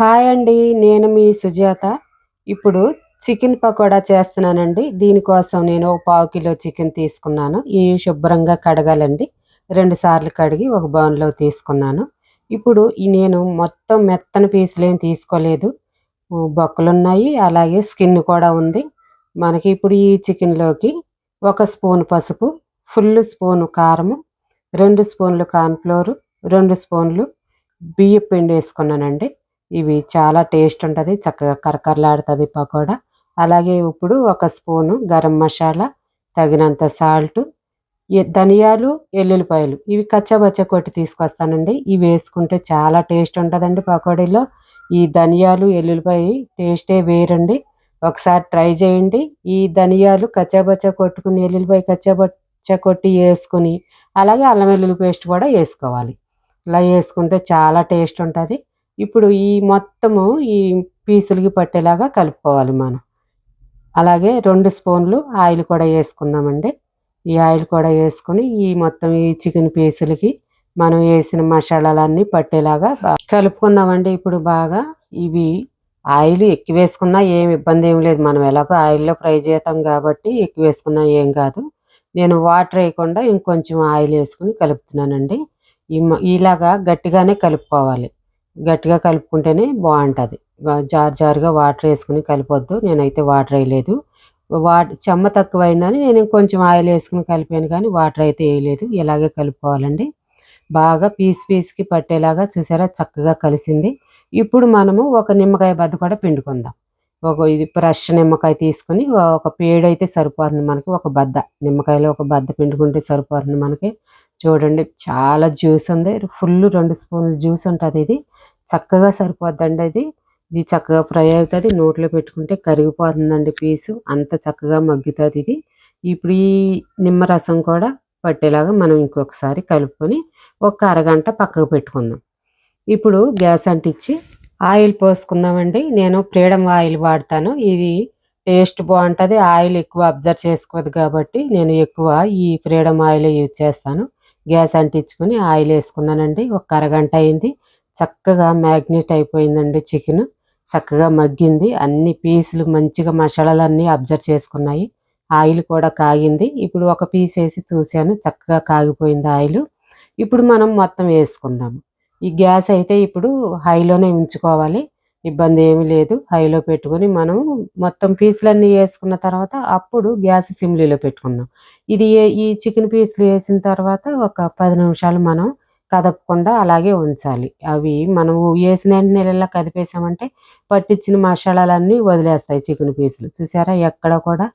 Hi అండి నేను మీ సుజాత. ఇప్పుడు చికెన్ పకోడా చేస్తున్నానండి. దీనికోసం నేను ఒక పావు కిలో చికెన్ తీసుకున్నాను. ఈ శుభ్రంగా కడగాలండి. రెండు సార్లు కడిగి ఒక బౌన్లో తీసుకున్నాను. ఇప్పుడు ఈ నేను మొత్తం మెత్తని పీసులు ఏం తీసుకోలేదు. బొక్కలున్నాయి. ఉన్నాయి అలాగే స్కిన్ కూడా ఉంది. మనకి ఇప్పుడు ఈ చికెన్లోకి ఒక స్పూన్ పసుపు ఫుల్ స్పూన్ కారము రెండు స్పూన్లు కార్న్ఫ్లోరు రెండు స్పూన్లు బియ్యం పిండి వేసుకున్నానండి. ఇవి చాలా టేస్ట్ ఉంటుంది చక్కగా కరకరలాడుతుంది పకోడా. అలాగే ఇప్పుడు ఒక స్పూను గరం మసాలా తగినంత సాల్ట్ ధనియాలు ఎల్లుల్లిపాయలు. ఇవి కచ్చబచ్చ కొట్టి తీసుకొస్తానండి. ఇవి వేసుకుంటే చాలా టేస్ట్ ఉంటుందండి పకోడీలో. ఈ ధనియాలు ఎల్లుల్లిపాయ టేస్టే వేరండి. ఒకసారి ట్రై చేయండి. ఈ ధనియాలు కచ్చాబచ్చ కొట్టుకుని ఎల్లుల్లిపాయ కచ్చాబచ్చ కొట్టి వేసుకుని అలాగే అల్లం వెల్లుల్లి పేస్ట్ కూడా వేసుకోవాలి. ఇలా వేసుకుంటే చాలా టేస్ట్ ఉంటుంది. ఇప్పుడు ఈ మొత్తము ఈ పీసులకి పట్టేలాగా కలుపుకోవాలి మనం. అలాగే రెండు స్పూన్లు ఆయిల్ కూడా వేసుకుందామండి. ఈ ఆయిల్ కూడా వేసుకొని ఈ మొత్తం ఈ చికెన్ పీసులకి మనం వేసిన మసాలాలన్నీ పట్టేలాగా కలుపుకుందామండి. ఇప్పుడు బాగా ఇవి ఆయిల్ ఎక్కువ వేసుకున్నా ఏం ఇబ్బంది ఏం లేదు. మనం ఎలాగో ఆయిల్లో ఫ్రై చేస్తాం కాబట్టి ఎక్కువ వేసుకున్నా ఏం కాదు. నేను వాటర్ వేయకుండా ఇంకొంచెం ఆయిల్ వేసుకుని కలుపుతున్నానండి. ఇలాగా గట్టిగానే కలుపుకోవాలి. గట్టిగా కలుపుకుంటేనే బాగుంటుంది. జారు జారుగా వాటర్ వేసుకుని కలిపొద్దు. నేనైతే వాటర్ వేయలేదు. వా చెమ్మ తక్కువైందని నేను ఇంకొంచెం ఆయిల్ వేసుకుని కలిపాను కానీ వాటర్ అయితే వేయలేదు. ఇలాగే కలుపుకోవాలండి. బాగా పీస్ పీస్కి పట్టేలాగా చూసారా? చక్కగా కలిసింది. ఇప్పుడు మనము ఒక నిమ్మకాయ బద్ద కూడా పిండుకుందాం. ఒక ఇది ఫ్రెష్ నిమ్మకాయ తీసుకుని ఒక పేడైతే సరిపోతుంది మనకి. ఒక బద్ద. నిమ్మకాయలో ఒక బద్ద పిండుకుంటే సరిపోతుంది మనకి. చూడండి చాలా జ్యూస్ ఉంది. ఫుల్ రెండు స్పూన్లు జ్యూస్ ఉంటుంది ఇది. చక్కగా సరిపోద్దండి అది ఇది చక్కగా ఫ్రై అవుతుంది. నోట్లో పెట్టుకుంటే కరిగిపోతుందండి పీసు. అంత చక్కగా మగ్గుతుంది ఇది. ఇప్పుడు ఈ నిమ్మరసం కూడా పట్టేలాగా మనం ఇంకొకసారి కలుపుకొని ఒక అరగంట పక్కకు పెట్టుకుందాం. ఇప్పుడు గ్యాస్ అంటించి ఆయిల్ పోసుకుందామండి. నేను ఫ్రీడమ్ ఆయిల్ వాడతాను. ఇది టేస్ట్ బాగుంటుంది. ఆయిల్ ఎక్కువ అబ్జర్వ్ చేసుకోదు కాబట్టి నేను ఎక్కువ ఈ ఫ్రీడమ్ ఆయిల్ యూజ్ చేస్తాను. గ్యాస్ అంటించుకొని ఆయిల్ వేసుకున్నానండి. ఒక అరగంట అయింది. చక్కగా మ్యాగ్నెట్ అయిపోయిందండి చికెన్. చక్కగా మగ్గింది. అన్ని పీసులు మంచిగా మసాలాలన్నీ అబ్జర్వ్ చేసుకున్నాయి. ఆయిల్ కూడా కాగింది. ఇప్పుడు ఒక పీస్ వేసి చూశాను. చక్కగా కాగిపోయింది ఆయిల్. ఇప్పుడు మనం మొత్తం వేసుకుందాము. ఈ గ్యాస్ అయితే ఇప్పుడు హైలోనే ఉంచుకోవాలి. ఇబ్బంది ఏమీ లేదు. హైలో పెట్టుకొని మనం మొత్తం పీసులన్నీ వేసుకున్న తర్వాత అప్పుడు గ్యాస్ సిమ్లీలో పెట్టుకుందాం. ఇది ఈ చికెన్ పీసులు వేసిన తర్వాత ఒక పది నిమిషాలు మనం కదపకుండా అలాగే ఉంచాలి. అవి మనం వేసిన వెంటనే ఇలా కదిపేసామంటే పట్టించిన మసాలాలన్నీ వదిలేస్తాయి చికెన్ పీసులు. చూసారా? ఎక్కడ కూడా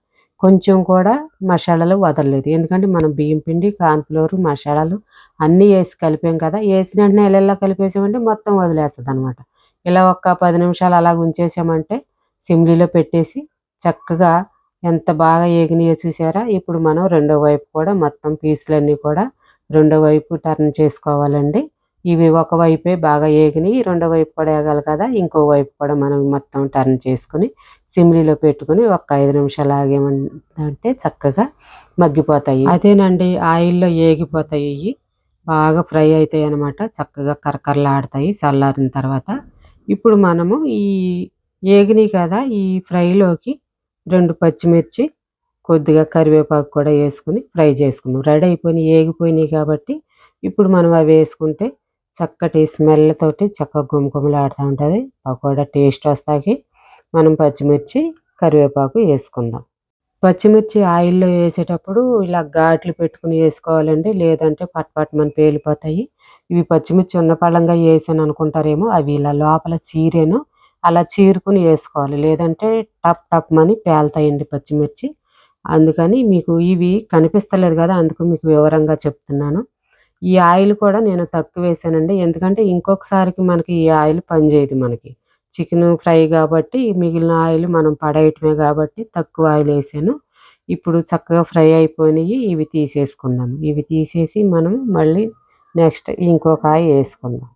కొంచెం కూడా మసాలాలు వదలలేదు. ఎందుకంటే మనం బియ్యం పిండి కార్న్ఫ్లోర్ మసాలాలు అన్నీ వేసి కలిపాం కదా. వేసిన వెంటనే ఇలా కలిపేసామంటే మొత్తం వదిలేస్తుంది అనమాట ఇలా ఒక్క పది నిమిషాలు అలా ఉంచేసామంటే సిమ్లీలో పెట్టేసి చక్కగా ఎంత బాగా ఏగినాయో చూసారా? ఇప్పుడు మనం రెండో వైపు కూడా మొత్తం పీసులన్నీ కూడా రెండో వైపు టర్న్ చేసుకోవాలండి. ఇవి ఒకవైపే బాగా ఏగినాయి రెండో వైపు కూడా ఏగాలి కదా? ఇంకో వైపు కూడా మనం మొత్తం టర్న్ చేసుకుని సిమ్లీలో పెట్టుకుని ఒక ఐదు నిమిషాలు ఆగేమంటే చక్కగా మగ్గిపోతాయి. అదేనండి ఆయిల్లో ఏగిపోతాయి. బాగా ఫ్రై అవుతాయి అన్నమాట. చక్కగా కరకరలాడతాయి చల్లారిన తర్వాత. ఇప్పుడు మనము ఈ ఏగినాయి కదా ఈ ఫ్రైలోకి రెండు పచ్చిమిర్చి కొద్దిగా కరివేపాకు కూడా వేసుకుని ఫ్రై చేసుకున్నాం. రెడీ అయిపోయినాయి ఏగిపోయినాయి కాబట్టి ఇప్పుడు మనం అవి వేసుకుంటే చక్కటి స్మెల్ తోటి చక్కగా గుమగుమలాడుతూ ఉంటుంది. పకోడా టేస్ట్ వస్తాకి మనం పచ్చిమిర్చి కరివేపాకు వేసుకుందాం. పచ్చిమిర్చి ఆయిల్లో వేసేటప్పుడు ఇలా ఘాట్లు పెట్టుకుని వేసుకోవాలండి. లేదంటే పట్ పట్టమని పేలిపోతాయి. ఇవి పచ్చిమిర్చి ఉన్నపళ్ళంగా వేసాను అనుకుంటారేమో అవి ఇలా లోపల చీరేను అలా చీరుకుని వేసుకోవాలి. లేదంటే టప్ టప్ అని పేలుతాయండి పచ్చిమిర్చి. అందుకని మీకు ఇవి కనిపిస్తలేదు కదా అందుకు మీకు వివరంగా చెప్తున్నాను. ఈ ఆయిల్ కూడా నేను తక్కువ వేసానండి. ఎందుకంటే ఇంకొకసారికి మనకి ఈ ఆయిల్ పనిచేయదు మనకి. చికెన్ ఫ్రై కాబట్టి మిగిలిన ఆయిల్ మనం పడేయటమే కాబట్టి తక్కువ ఆయిల్ వేసాను. ఇప్పుడు చక్కగా ఫ్రై అయిపోయినాయి ఇవి తీసేసుకుందాం. ఇవి తీసేసి మనం మళ్ళీ నెక్స్ట్ ఇంకొక ఆయిల్ వేసుకుందాం.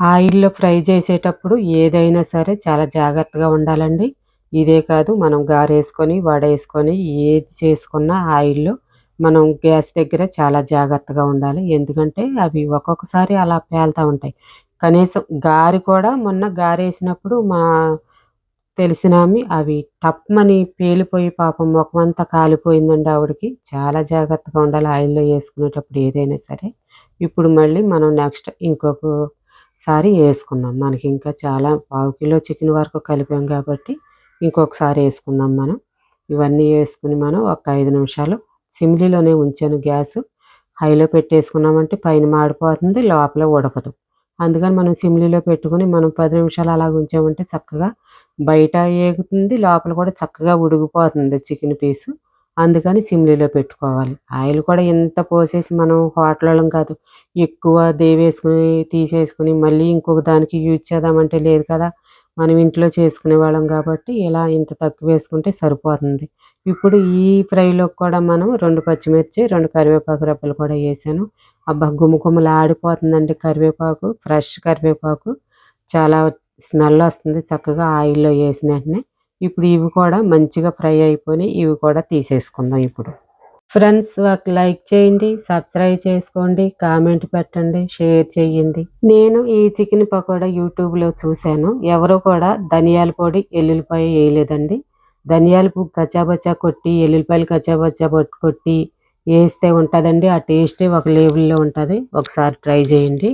ఆయిల్లో ఫ్రై చేసేటప్పుడు ఏదైనా సరే చాలా జాగ్రత్తగా ఉండాలండి. ఇదే కాదు మనం గారేసుకొని వడేసుకొని ఏది చేసుకున్నా ఆయిల్లో మనం గ్యాస్ దగ్గర చాలా జాగ్రత్తగా ఉండాలి. ఎందుకంటే అవి ఒక్కొక్కసారి అలా పేలుతూ ఉంటాయి. కనీసం గారి కూడా మొన్న గారేసినప్పుడు మా తెలిసినామి అవి టప్మని పేలిపోయి పాపం ముఖం అంతా కాలిపోయిందండి ఆవిడకి. చాలా జాగ్రత్తగా ఉండాలి ఆయిల్లో వేసుకునేటప్పుడు ఏదైనా సరే. ఇప్పుడు మళ్ళీ మనం నెక్స్ట్ ఇంకొకసారి వేసుకుందాం. మనకి ఇంకా చాలా పావు కిలో చికెన్ వరకు కలిపాం కాబట్టి ఇంకొకసారి వేసుకుందాం మనం. ఇవన్నీ వేసుకుని మనం ఒక ఐదు నిమిషాలు సిమ్లీలోనే ఉంచాను గ్యాస్. హైలో పెట్టేసుకున్నామంటే పైన మాడిపోతుంది లోపల ఉడకదు. అందుకని మనం సిమ్లీలో పెట్టుకుని మనం పది నిమిషాలు అలా ఉంచామంటే చక్కగా బయట ఏగుతుంది లోపల కూడా చక్కగా ఉడికిపోతుంది చికెన్ పీసు. అందుకని సిమ్లీలో పెట్టుకోవాలి. ఆయిల్ కూడా ఎంత పోసేసి మనం హోటళ్ళం కాదు ఎక్కువ దేవేసుకుని తీసేసుకుని మళ్ళీ ఇంకొక దానికి యూజ్ చేద్దామంటే లేదు కదా మనం ఇంట్లో చేసుకునే వాళ్ళం కాబట్టి ఇలా ఇంత తక్కువ వేసుకుంటే సరిపోతుంది. ఇప్పుడు ఈ ఫ్రైలో కూడా మనం రెండు పచ్చిమిర్చి రెండు కరివేపాకు రెబ్బలు కూడా వేసాను. అబ్బా గుమగుమలు ఆడిపోతుందండి కరివేపాకు ఫ్రెష్ కరివేపాకు. చాలా స్మెల్ వస్తుంది చక్కగా ఆయిల్లో వేసిన వెంటనే. ఇప్పుడు ఇవి కూడా మంచిగా ఫ్రై అయిపోయి ఇవి కూడా తీసేసుకుందాం ఇప్పుడు. ఫ్రెండ్స్ ఒక లైక్ చేయండి సబ్స్క్రైబ్ చేసుకోండి కామెంట్ పెట్టండి షేర్ చేయండి. నేను ఈ చికెన్ పకోడా యూట్యూబ్లో చూశాను. ఎవరు కూడా ధనియాల పొడి ఎల్లుల్లిపాయ వేయలేదండి. ధనియాల పువ్వు కచ్చాబచ్చా కొట్టి ఎల్లుల్లిపాయలు కచ్చాబచ్చా కొట్టి వేస్తే ఉంటుందండి. ఆ టేస్టే ఒక లేబుల్లో ఉంటుంది. ఒకసారి ట్రై చేయండి.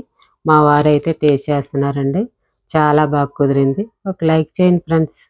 మా వారైతే టేస్ట్ చేస్తున్నారండి. చాలా బాగా కుదిరింది. ఒక లైక్ చేయండి ఫ్రెండ్స్.